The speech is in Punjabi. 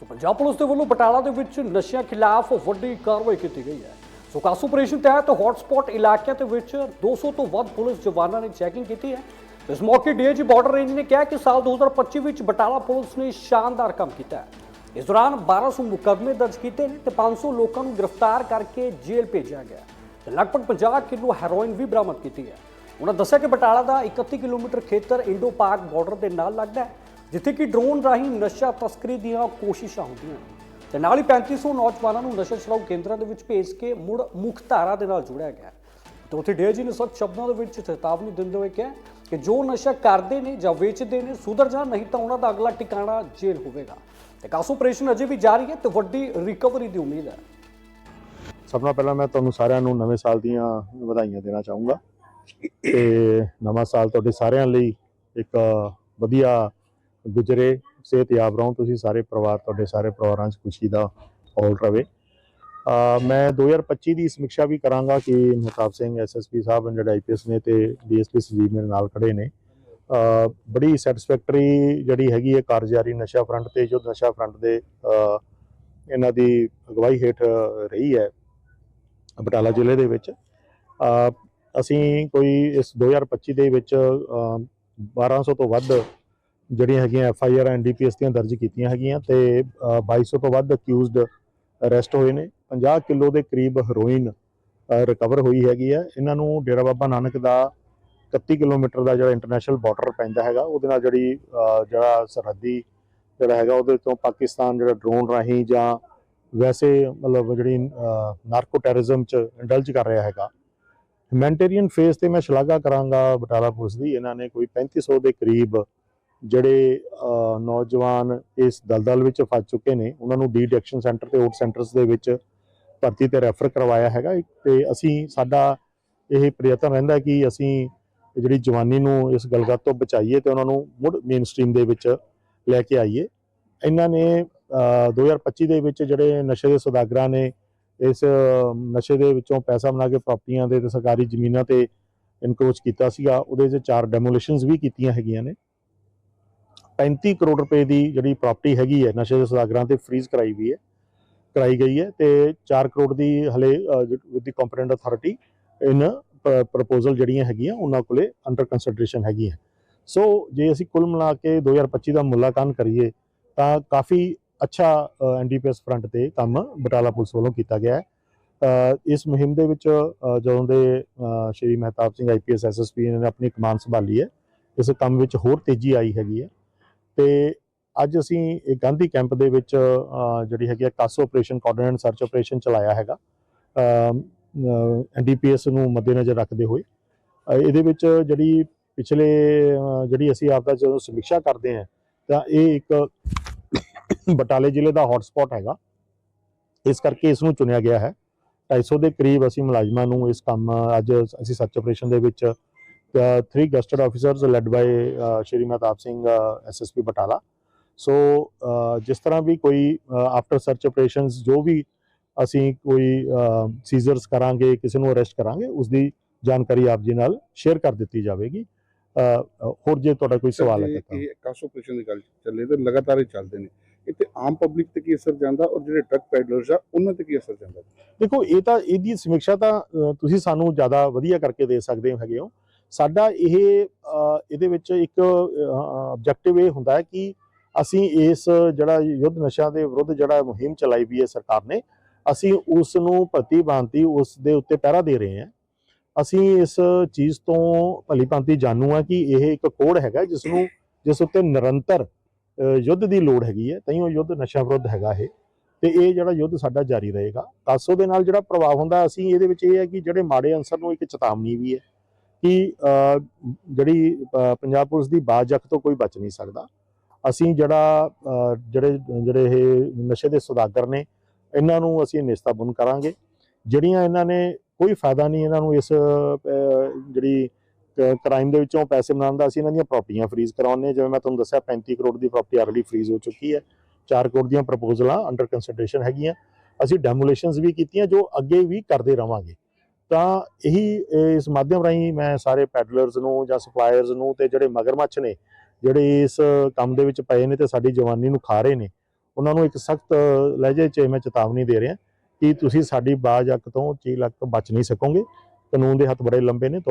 ਸੋ ਪੰਜਾਬ ਪੁਲਿਸ ਦੇ ਵੱਲੋਂ ਬਟਾਲਾ ਦੇ ਵਿੱਚ ਨਸ਼ਿਆਂ ਖਿਲਾਫ ਵੱਡੀ ਕਾਰਵਾਈ ਕੀਤੀ ਗਈ ਹੈ। ਸੋ ਕਾਸੂ ਆਪਰੇਸ਼ਨ ਤਹਿਤ ਹੌਟਸਪੌਟ ਇਲਾਕਿਆਂ ਦੇ ਵਿੱਚ 200 ਤੋਂ ਵੱਧ ਪੁਲਿਸ ਜਵਾਨਾਂ ਨੇ ਚੈਕਿੰਗ ਕੀਤੀ ਹੈ। ਇਸ ਮੌਕੇ ਡੀਏਜੀ ਬਾਰਡਰ ਰੇਂਜ ਨੇ ਕਿਹਾ ਕਿ ਸਾਲ 2025 ਵਿੱਚ ਬਟਾਲਾ ਪੁਲਿਸ ਨੇ ਸ਼ਾਨਦਾਰ ਕੰਮ ਕੀਤਾ ਹੈ। ਇਸ ਦੌਰਾਨ 1200 ਮੁਕੱਦਮੇ ਦਰਜ ਕੀਤੇ ਨੇ ਤੇ 500 ਲੋਕਾਂ ਨੂੰ ਗ੍ਰਿਫਤਾਰ ਕਰਕੇ ਜੇਲ੍ਹ ਭੇਜਿਆ ਗਿਆ ਤੇ ਲਗਭਗ 50 ਕਿਲੋ ਹੈਰੋਇਨ ਵੀ ਬਰਾਮਦ ਕੀਤੀ ਹੈ। ਉਹਨਾਂ ਦੱਸਿਆ ਕਿ ਬਟਾਲਾ ਦਾ 31 ਕਿਲੋਮੀਟਰ ਖੇਤਰ ਇੰਡੋ ਪਾਕ ਬਾਰਡਰ ਦੇ ਨਾਲ ਲੱਗਦਾ ਹੈ। ਜਿੱਥੇ ਕਿ ਡਰੋਨ ਰਾਹੀਂ ਨਸ਼ਾ ਤਸਕਰੀ ਦੀਆਂ ਕੋਸ਼ਿਸ਼ਾਂ ਹੁੰਦੀਆਂ ਤੇ ਨਾਲ ਹੀ 3500 ਨੌਜਵਾਨਾਂ ਨੂੰ ਨਸ਼ਾ ਛੁਡਾਊ ਕੇਂਦਰਾਂ ਦੇ ਵਿੱਚ ਭੇਜ ਕੇ ਮੁੜ ਮੁੱਖ ਧਾਰਾ ਦੇ ਨਾਲ ਜੋੜਿਆ ਗਿਆ। ਤੇ ਉੱਥੇ ਡੀਏਜੀ ਨੇ ਸਖਤ ਸ਼ਬਦਾਂ ਦੇ ਵਿੱਚ ਚੇਤਾਵਨੀ ਦਿੰਦੇ ਹੋਏ ਕਿਹਾ ਕਿ ਜੋ ਨਸ਼ਾ ਕਰਦੇ ਨੇ ਜਾਂ ਵੇਚਦੇ ਨੇ, ਸੁਧਰ ਜਾਣ ਨਹੀਂ ਤਾਂ ਉਹਨਾਂ ਦਾ ਅਗਲਾ ਟਿਕਾਣਾ ਜੇਲ੍ਹ ਹੋਵੇਗਾ। ਤੇ ਕਾਸੂ ਆਪਰੇਸ਼ਨ ਅਜੇ ਵੀ ਜਾਰੀ ਹੈ ਤੇ ਵੱਡੀ ਰਿਕਵਰੀ ਦੀ ਉਮੀਦ ਹੈ। ਸਭ ਤੋਂ ਪਹਿਲਾਂ ਮੈਂ ਤੁਹਾਨੂੰ ਸਾਰਿਆਂ ਨੂੰ ਨਵੇਂ ਸਾਲ ਦੀਆਂ ਵਧਾਈਆਂ ਦੇਣਾ ਚਾਹੂੰਗਾ। ਤੇ ਨਵਾਂ ਸਾਲ ਤੁਹਾਡੇ ਸਾਰਿਆਂ ਲਈ ਇੱਕ ਵਧੀਆ ਗੁਜ਼ਰੇ ਸਿਹਤਯਾਬ ਰਹੋ ਤੁਸੀਂ ਸਾਰੇ ਪਰਿਵਾਰ ਤੁਹਾਡੇ ਸਾਰੇ ਪਰਿਵਾਰਾਂ 'ਚ ਖੁਸ਼ੀ ਦਾ ਮਾਹੌਲ ਰਵੇ। ਅ, ਮੈਂ 2025 ਦੀ ਸਮੀਖਿਆ ਵੀ ਕਰਾਂਗਾ ਕਿ ਮਹਿਤਾਬ ਸਿੰਘ ਐਸਐਸਪੀ ਸਾਹਿਬ ਜਿਹੜੇ ਆਈਪੀਐਸ ਨੇ ਤੇ ਡੀਐਸਪੀ ਸੰਜੀਵ ਮੇਰੇ ਨਾਲ ਖੜੇ ਨੇ। ਬੜੀ ਸੈਟੀਸਫੈਕਟਰੀ ਜਿਹੜੀ ਹੈਗੀ ਹੈ ਕਾਰਜਕਾਰੀ ਨਸ਼ਾ ਫਰੰਟ ਤੇ ਜੋ ਨਸ਼ਾ ਫਰੰਟ ਦੇ ਇਹਨਾਂ ਦੀ ਅਗਵਾਈ ਹੇਠ ਰਹੀ ਹੈ ਬਟਾਲਾ ਜ਼ਿਲ੍ਹੇ ਦੇ ਵਿੱਚ। ਅਸੀਂ ਕੋਈ ਇਸ 2025 ਦੇ ਵਿੱਚ ਅ, 1200 ਤੋਂ ਵੱਧ ਜਿਹੜੀਆਂ ਹੈਗੀਆਂ ਐਫ ਆਈ ਆਰ ਐਨਡੀਪੀਐਸ ਦੀਆਂ ਦਰਜ ਕੀਤੀਆਂ ਹੈਗੀਆਂ ਤੇ ਅ, 2200 ਤੋਂ ਵੱਧ ਅਕਿਊਜ਼ਡ ਅਰੈਸਟ ਹੋਏ ਨੇ। 50 ਕਿਲੋ ਦੇ ਕਰੀਬ ਹੈਰੋਇਨ ਰਿਕਵਰ ਹੋਈ ਹੈਗੀ ਹੈ ਇਹਨਾਂ ਨੂੰ ਡੇਰਾ ਬਾਬਾ ਨਾਨਕ ਦਾ 31 ਕਿਲੋਮੀਟਰ ਦਾ ਜਿਹੜਾ ਇੰਟਰਨੈਸ਼ਨਲ ਬਾਰਡਰ ਪੈਂਦਾ ਹੈਗਾ ਉਹਦੇ ਨਾਲ ਜਿਹੜੀ ਜਿਹੜਾ ਸਰਹੱਦੀ ਜਿਹੜਾ ਹੈਗਾ ਉਹਦੇ ਤੋਂ ਪਾਕਿਸਤਾਨ ਜਿਹੜਾ ਡਰੋਨ ਰਾਹੀਂ ਜਾਂ ਵੈਸੇ ਮਤਲਬ ਜਿਹੜੀ ਨਾਰਕੋ ਟੈਰਰਿਜ਼ਮ ਚ ਇੰਡਲਜ ਕਰ ਰਿਹਾ ਹੈਗਾ। ਹਿਊਮੈਨਿਟੇਰੀਅਨ ਫੇਸ ਤੇ ਮੈਂ ਸ਼ਲਾਘਾ ਕਰਾਂਗਾ ਬਟਾਲਾ ਪੁਲਿਸ ਦੀ। ਇਹਨਾਂ ਨੇ ਕੋਈ 3500 ਦੇ ਕਰੀਬ ਜਿਹੜੇ ਨੌਜਵਾਨ ਇਸ ਦਲਦਲ ਵਿੱਚ ਫਸ ਚੁੱਕੇ ਨੇ, ਉਹਨਾਂ ਨੂੰ ਡੀ ਐਕਸ਼ਨ ਸੈਂਟਰ ਤੇ ਆਊਟ ਸੈਂਟਰਸ ਦੇ ਵਿੱਚ ਭਰਤੀ ਤੇ ਰੈਫਰ ਕਰਵਾਇਆ ਹੈਗਾ। ਤੇ ਅਸੀਂ, ਸਾਡਾ ਇਹ ਪ੍ਰਯਤਨ ਰਹਿੰਦਾ ਕਿ ਅਸੀਂ ਜਿਹੜੀ ਜਵਾਨੀ ਨੂੰ ਇਸ ਗਲਗਤ ਤੋਂ ਬਚਾਈਏ ਤੇ ਉਹਨਾਂ ਨੂੰ ਮੁੜ ਮੇਨ ਸਟ੍ਰੀਮ ਦੇ ਵਿੱਚ ਲੈ ਕੇ ਆਈਏ। ਇਹਨਾਂ ਨੇ ਅਹ 2025 ਦੇ ਵਿੱਚ ਜਿਹੜੇ ਨਸ਼ੇ ਦੇ ਸੌਦਾਗਰਾਂ ਨੇ, ਇਸ ਨਸ਼ੇ ਦੇ ਵਿੱਚੋਂ ਪੈਸਾ ਬਣਾ ਕੇ ਪ੍ਰਾਪਰਟੀਆਂ ਦੇ ਤੇ ਸਰਕਾਰੀ ਜ਼ਮੀਨਾਂ ਤੇ ਇਨਕਰੋਚ ਕੀਤਾ ਸੀਗਾ, ਉਹਦੇ 'ਚ ਚਾਰ ਡੈਮੋਲੀਸ਼ਨਸ ਵੀ ਕੀਤੀਆਂ ਹੈਗੀਆਂ ਨੇ। 35 ਕਰੋੜ ਰੁਪਏ ਦੀ ਜਿਹੜੀ ਪ੍ਰਾਪਰਟੀ ਹੈਗੀ ਹੈ, ਨਸ਼ੇ ਦੇ ਸੌਦਾਗਰਾਂ ਤੇ ਫ੍ਰੀਜ਼ ਕਰਾਈ ਵੀ ਹੈ, ਕਰਾਈ ਗਈ ਹੈ ਤੇ 4 ਕਰੋੜ ਦੀ ਹਲੇ with the competent authority in proposal ਜਿਹੜੀਆਂ ਹੈਗੀਆਂ, ਉਹਨਾਂ ਕੋਲੇ ਅੰਡਰ ਕੰਸੀਡਰੇਸ਼ਨ ਹੈਗੀ ਹੈ ਸੋ ਜੇ ਅਸੀਂ ਕੁੱਲ ਮਿਲਾ ਕੇ 2025 ਦਾ ਮੁੱਲਾਂਕਣ ਕਰੀਏ, ਤਾਂ ਕਾਫੀ ਅੱਛਾ ਐਨਡੀਪੀਐਸ ਫਰੰਟ ਤੇ ਕੰਮ ਬਟਾਲਾ ਪੁਲਿਸ ਵੱਲੋਂ ਕੀਤਾ ਗਿਆ ਹੈ। ਇਸ ਮੁਹਿੰਮ ਦੇ ਵਿੱਚ ਜਦੋਂ ਦੇ ਸ਼੍ਰੀ ਮਹਿਤਾਬ ਸਿੰਘ ਆਈਪੀਐਸ ਐਸਐਸਪੀ ਨੇ ਆਪਣੀ ਕਮਾਨ ਸੰਭਾਲੀ ਹੈ, ਇਸ ਕੰਮ ਵਿੱਚ ਹੋਰ ਤੇਜ਼ੀ ਆਈ ਹੈਗੀ ਹੈ। ਤੇ ਅੱਜ ਅਸੀਂ ਇਹ ਗਾਂਧੀ ਕੈਂਪ ਦੇ ਵਿੱਚ ਜਿਹੜੀ ਹੈਗੀ ਆ CASO operation, coordinate search operation ਚਲਾਇਆ ਹੈਗਾ। ਐਨਡੀਪੀਐਸ ਨੂੰ ਮੱਦੇਨਜ਼ਰ ਰੱਖਦੇ ਹੋਏ। ਇਹਦੇ ਵਿੱਚ ਜਿਹੜੀ ਪਿਛਲੇ ਜਿਹੜੀ ਅਸੀਂ ਆਪਦਾ ਜਦੋਂ ਸਮੀਖਿਆ ਕਰਦੇ ਹਾਂ, ਤਾਂ ਇਹ ਇੱਕ ਬਟਾਲੇ ਜ਼ਿਲ੍ਹੇ ਦਾ ਹੌਟਸਪੌਟ ਹੈਗਾ। ਇਸ ਕਰਕੇ ਇਸ ਨੂੰ ਚੁਣਿਆ ਗਿਆ ਹੈ। 250 ਦੇ ਕਰੀਬ ਅਸੀਂ ਮੁਲਾਜ਼ਮਾਂ ਨੂੰ ਇਸ ਕੰਮ, ਅੱਜ ਅਸੀਂ ਸਰਚ ਆਪਰੇਸ਼ਨ ਦੇ ਵਿੱਚ 3 gazetted officers led by Shri Mehtab Singh SSP Batala so uh, ਜਿਸ ਤਰ੍ਹਾਂ ਵੀ ਕੋਈ ਆਫਟਰ ਸਰਚ ਆਪਰੇਸ਼ਨਸ ਜੋ ਵੀ ਅਸੀਂ ਕੋਈ ਸੀਜ਼ਰਸ ਕਰਾਂਗੇ ਕਿਸੇ ਨੂੰ ਅਰੈਸਟ ਕਰਾਂਗੇ ਉਸ ਦੀ ਜਾਣਕਾਰੀ ਆਪ ਜੀ ਨਾਲ ਸ਼ੇਅਰ ਕਰ ਦਿੱਤੀ ਜਾਵੇਗੀ ਹੋਰ ਜੇ ਤੁਹਾਡਾ ਕੋਈ ਸਵਾਲ ਹੈ ਤਾਂ ਇਹ ਕਾਸੋ ਆਪਰੇਸ਼ਨ ਦੀ ਗੱਲ ਚੱਲੇ ਤੇ ਲਗਾਤਾਰ ਹੀ ਚੱਲਦੇ ਨੇ ਇੱਥੇ ਆਮ ਪਬਲਿਕ ਤੇ ਕੀ ਅਸਰ ਜਾਂਦਾ ਔਰ ਜਿਹੜੇ ਟਰੱਕ ਪੈਡਲਰਸ ਆ ਉਹਨਾਂ ਤੇ ਕੀ ਅਸਰ ਜਾਂਦਾ ਦੇਖੋ ਇਹ ਤਾਂ ਇਹਦੀ ਸਮੀਖਿਆ ਤਾਂ ਤੁਸੀਂ ਸਾਨੂੰ ਜ਼ਿਆਦਾ ਵਧੀਆ ਕਰਕੇ ਦੇ ਸਕਦੇ ਹੈਗੇ ਹੋ ਸਾਡਾ ਇਹ ਇਹਦੇ ਵਿੱਚ ਇੱਕ ਆਬਜੈਕਟਿਵ ਇਹ ਹੁੰਦਾ ਹੈ ਕਿ ਅਸੀਂ ਇਸ ਜਿਹੜਾ ਯੁੱਧ ਨਸ਼ਾ ਦੇ ਵਿਰੁੱਧ ਜਿਹੜਾ ਮੁਹਿੰਮ ਚਲਾਈ ਵੀ ਹੈ ਸਰਕਾਰ ਨੇ, ਅਸੀਂ ਉਸ ਨੂੰ ਪ੍ਰਤੀ ਭਾਂਤੀ ਉਸ ਦੇ ਉੱਤੇ ਪਹਿਰਾ ਦੇ ਰਹੇ ਹਾਂ। ਅਸੀਂ ਇਸ ਚੀਜ਼ ਤੋਂ ਭਲੀ ਭਾਂਤੀ ਜਾਣੂ ਆ ਕਿ ਇਹ ਇੱਕ ਕੋੜ ਹੈਗਾ ਜਿਸ ਨੂੰ ਜਿਸ ਉੱਤੇ ਨਿਰੰਤਰ ਯੁੱਧ ਦੀ ਲੋੜ ਹੈਗੀ ਹੈ ਤਈਓ ਯੁੱਧ ਨਸ਼ਾ ਵਿਰੁੱਧ ਹੈਗਾ ਇਹ। ਤੇ ਇਹ ਜਿਹੜਾ ਯੁੱਧ ਸਾਡਾ ਜਾਰੀ ਰਹੇਗਾ ਕਾਸੋ ਦੇ ਨਾਲ ਜਿਹੜਾ ਪ੍ਰਭਾਵ ਹੁੰਦਾ, ਅਸੀਂ ਇਹਦੇ ਵਿੱਚ ਇਹ ਹੈ ਕਿ ਜਿਹੜੇ ਮਾੜੇ ਅੰਸਰ ਨੂੰ ਇੱਕ ਚੇਤਾਵਨੀ ਵੀ ਹੈ। ਕਿ ਜਿਹੜੀ ਪੰਜਾਬ ਪੁਲਿਸ ਦੀ ਬਾਜਕ ਤੋਂ ਕੋਈ ਬਚ ਨਹੀਂ ਸਕਦਾ। ਅਸੀਂ ਜਿਹੜਾ ਜਿਹੜੇ ਜਿਹੜੇ ਇਹ ਨਸ਼ੇ ਦੇ ਸੁਦਾਗਰ ਨੇ, ਇਹਨਾਂ ਨੂੰ ਅਸੀਂ ਨਿਸਤਾਬੁਨ ਕਰਾਂਗੇ। ਜਿਹੜੀਆਂ ਇਹਨਾਂ ਨੇ ਕੋਈ ਫਾਇਦਾ ਨਹੀਂ ਇਹਨਾਂ ਨੂੰ ਇਸ ਜਿਹੜੀ ਕ੍ਰਾਈਮ ਦੇ ਵਿੱਚੋਂ ਪੈਸੇ ਬਣਾਉਣ ਦਾ, ਅਸੀਂ ਇਹਨਾਂ ਦੀਆਂ ਪ੍ਰਾਪਰਟੀਆਂ ਫ੍ਰੀਜ਼ ਕਰਾਉਂਦੇ ਜਿਵੇਂ ਮੈਂ ਤੁਹਾਨੂੰ ਦੱਸਿਆ 35 ਕਰੋੜ ਦੀ ਪ੍ਰਾਪਰਟੀ ਆਲਰੇਡੀ ਫ੍ਰੀਜ਼ ਹੋ ਚੁੱਕੀ ਹੈ। 4 ਕਰੋੜ ਦੀਆਂ ਪ੍ਰਪੋਜ਼ਲਾਂ ਅੰਡਰ ਕੰਸੀਡਰੇਸ਼ਨ ਹੈਗੀਆਂ। ਅਸੀਂ ਡੈਮੋਲੇਸ਼ਨਸ ਵੀ ਕੀਤੀਆਂ, ਜੋ ਅੱਗੇ ਵੀ ਕਰਦੇ ਰਵਾਂਗੇ। ਤਾਂ ਇਹੀ ਇਸ ਮਾਧਿਅਮ ਰਾਹੀਂ ਮੈਂ ਸਾਰੇ ਪੈਡਲਰਸ ਨੂੰ ਜਾਂ ਸਪਲਾਇਰਸ ਨੂੰ ਤੇ ਜਿਹੜੇ ਮਗਰਮੱਛ ਨੇ, ਜਿਹੜੇ ਇਸ ਕੰਮ ਦੇ ਵਿੱਚ ਪਏ ਨੇ ਤੇ ਸਾਡੀ ਜਵਾਨੀ ਨੂੰ ਖਾ ਰਹੇ ਨੇ, ਉਹਨਾਂ ਨੂੰ ਇੱਕ ਸਖਤ ਲਹਿਜੇ 'ਚ ਮੈਂ ਚੇਤਾਵਨੀ ਦੇ ਰਿਹਾ ਕਿ ਤੁਸੀਂ ਸਾਡੀ ਬਾਜ਼ ਅੱਕ ਤੋਂ ਚੀਲ ਅੱਕ ਬਚ ਨਹੀਂ ਸਕੋਗੇ। ਕਾਨੂੰਨ ਦੇ ਹੱਥ ਬੜੇ ਲੰਬੇ ਨੇ, ਤੁਹਾਡੇ